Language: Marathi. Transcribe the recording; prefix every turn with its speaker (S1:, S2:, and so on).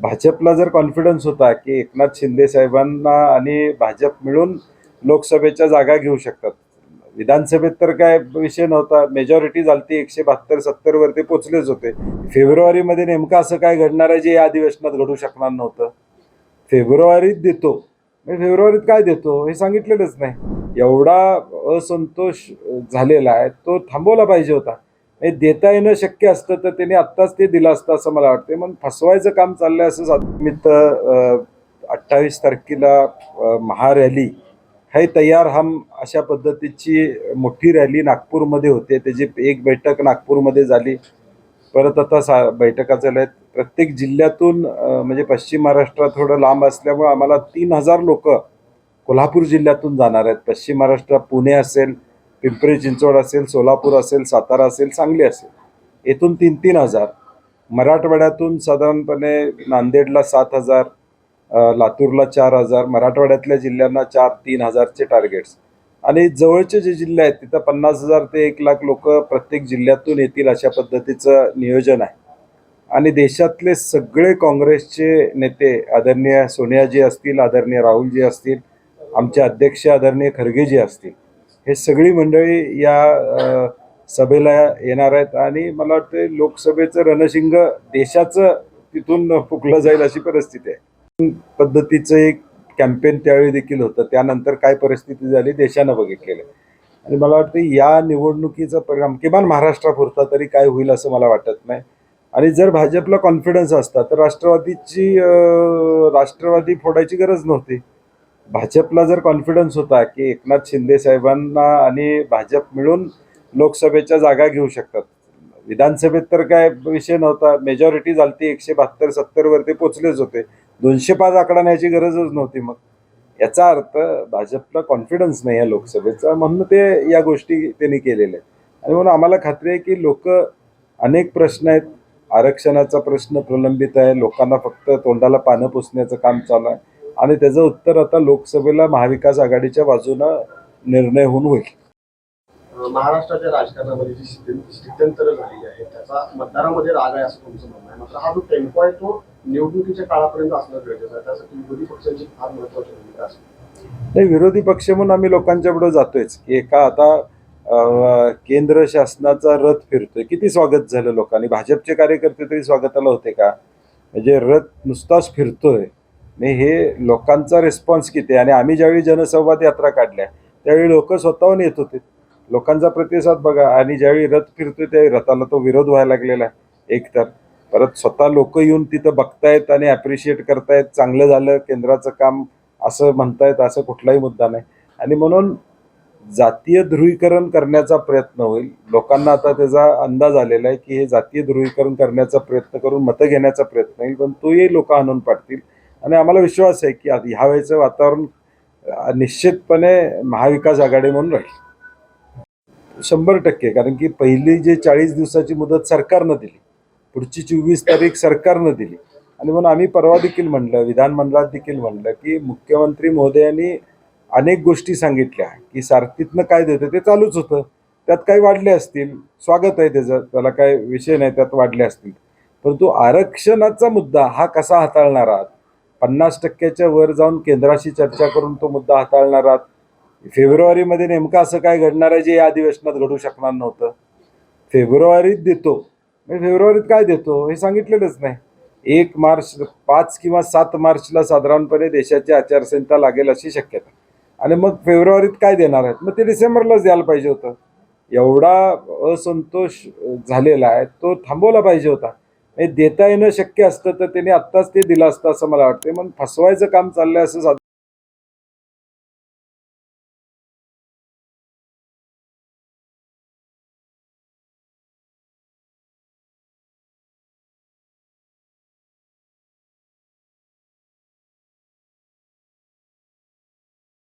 S1: भाजपला जर कॉन्फिडन्स होता की एकनाथ शिंदे साहेबांना आणि भाजप मिळून लोकसभेच्या जागा घेऊ शकतात. विधानसभेत तर काय विषय नव्हता. मेजॉरिटी झालती एकशे बहात्तर सत्तर वरती पोचलेच होते. फेब्रुवारीमध्ये नेमकं असं काय घडणार आहे जे या अधिवेशनात घडू शकणार नव्हतं? फेब्रुवारीत देतो. म्हणजे फेब्रुवारीत काय देतो? हे सांगितलेलंच नाही. एवढा असंतोष झालेला आहे. तो थांबवला पाहिजे होता. म्हणजे देता येणं शक्य असतं तर त्यांनी आत्ताच ते दिलं असतं असं मला वाटतं मग फसवायचं काम चाललंय असं साध- निमित्त अठ्ठावीस तारखेला महारॅली है तयार हम अशा पद्धतीची मोठी रॅली नागपूरमध्ये होते. त्याची एक बैठक नागपूरमध्ये झाली. परत आता सा बैठका झाल्या आहेत. प्रत्येक जिल्ह्यातून म्हणजे पश्चिम महाराष्ट्रात थोडं लांब असल्यामुळं आम्हाला तीन हजार लोक कोल्हापूर जिल्ह्यातून जाणार आहेत. पश्चिम महाराष्ट्र पुणे असेल पिंपरी चिंचवड असेल सोलापूर असेल सातारा असेल सांगली असेल. येथून तीन तीन हजार. मराठवाड्यातून साधारणपणे नांदेडला सात हजार लातूरला चार हजार मराठवाड्यातल्या जिल्ह्यांना चार तीन हजारचे टार्गेट्स आणि जवळचे जे जिल्हे आहेत तिथं पन्नास हजार ते एक लाख लोक प्रत्येक जिल्ह्यातून येतील अशा पद्धतीचं नियोजन आहे. आणि देशातले सगळे काँग्रेसचे नेते आदरणीय सोनियाजी असतील आदरणीय राहुलजी असतील आमचे अध्यक्ष आदरणीय खरगेजी असतील हे सगळी मंडळी या सभेला येणार आहेत आणि मला वाटतं लोकसभेचं रणशिंग देशाचं तिथून फुकलं जाईल अशी परिस्थिती आहे. पद्धतीचं एक कॅम्पेन त्यावेळी देखील होतं. त्यानंतर काय परिस्थिती झाली देशानं बघितलेलं आहे. आणि मला वाटतं या निवडणुकीचा परिणाम किमान महाराष्ट्रापुरता तरी काय होईल असं मला वाटत नाही. आणि जर भाजपला कॉन्फिडन्स असता तर राष्ट्रवादीची राष्ट्रवादी फोडायची गरज नव्हती. भाजपला जर कॉन्फिडन्स होता की एकनाथ शिंदे साहेबांना आणि भाजप मिळून लोकसभेच्या जागा घेऊ शकतात. विधानसभेत तर काय विषय नव्हता. मेजॉरिटी झालती एकशे बहात्तर सत्तर वरती पोचलेच होते. दोनशे पाच आकडा न्यायची गरजच नव्हती मग. याचा अर्थ भाजपला कॉन्फिडन्स नाही आहे लोकसभेचा म्हणून ते या गोष्टी त्यांनी केलेल्या आहेत. आणि म्हणून आम्हाला खात्री आहे की लोक अनेक प्रश्न आहेत. आरक्षणाचा प्रश्न प्रलंबित आहे. लोकांना फक्त तोंडाला पानं पुसण्याचं काम चालू आहे. आणि त्याचं उत्तर आता लोकसभेला महाविकास आघाडीच्या बाजूनं निर्णय होऊन होईल.
S2: महाराष्ट्राच्या राजकारणामध्ये जी स्थिती- स्थित्यंतर झालेली आहे त्याचा मतदारामध्ये राग आहे असं तुमचं म्हणणं आहे. मात्र हा जो टेम्पो आहे तो निवडणुकीच्या काळापर्यंत असणं गरजेचं आहे. त्यासाठी विरोधी पक्षांची फार महत्वाची भूमिका असते.
S1: नाही विरोधी पक्ष म्हणून आम्ही लोकांच्या पुढे जातोयच की एका आता केंद्र शासनाचा रथ फिरतोय. किती स्वागत झालं लोकांनी? भाजपचे कार्यकर्ते तरी स्वागताला होते का? म्हणजे रथ नुसताच फिरतोय. नाही हे लोकांचा रिस्पॉन्स किती आहे? आणि आम्ही ज्यावेळी जनसंवाद यात्रा काढल्या त्यावेळी लोक स्वतःहून येत होते. लोकांचा प्रतिसाद बघा. आणि ज्यावेळी रथ फिरतोय त्या रथाला तो विरोध व्हायला लागलेला आहे. एकतर परत स्वतः लोक येऊन तिथं बघतायत आणि ॲप्रिशिएट करतायत. चांगलं झालं केंद्राचं काम असं म्हणतायत असं कुठलाही मुद्दा नाही. आणि म्हणून जातीय ध्रुवीकरण करण्याचा प्रयत्न होईल. लोकांना आता त्याचा अंदाज आलेला आहे की हे जातीय ध्रुवीकरण करण्याचा प्रयत्न करून मतं घेण्याचा प्रयत्न होईल. पण तोही लोक आणून पाडतील. आणि आम्हाला विश्वास आहे की आता ह्यावेळेचं वातावरण निश्चितपणे महाविकास आघाडी म्हणून राहील. शंभर टक्के कारण की पहिली जे चाळीस दिवसाची मुदत सरकारनं दिली पुढची चोवीस तारीख सरकारनं दिली. आणि म्हणून आम्ही परवा देखील म्हणलं विधानमंडळात देखील म्हणलं की मुख्यमंत्री महोदयांनी अनेक गोष्टी सांगितल्या की सारथीतनं काय देतं ते चालूच होतं. त्यात काही वाढले असतील स्वागत आहे त्याचं त्याला काय विषय नाही त्यात वाढले असतील. परंतु आरक्षणाचा मुद्दा हा कसा हाताळणार आहात? पन्नास टक्क्याच्या वर जाऊन केंद्राशी चर्चा करून तो मुद्दा हाताळणार आहात. फेब्रुवारीमध्ये नेमकं असं काय घडणार आहे जे या अधिवेशनात घडू शकणार नव्हतं? फेब्रुवारीत देतो. म्हणजे फेब्रुवारीत काय देतो? हे सांगितलेलंच नाही. एक मार्च पाच किंवा सात मार्चला साधारणपणे देशाची आचारसंहिता लागेल अशी शक्यता. आणि मग फेब्रुवारीत काय देणार आहेत? मग ते डिसेंबरलाच द्यायला पाहिजे होतं. एवढा असंतोष झालेला आहे तो थांबवला पाहिजे होता. देता येणं शक्य असतं तर त्यांनी आत्ताच ते दिलं असतं असं मला वाटतं मग फसवायचं काम चाललंय असं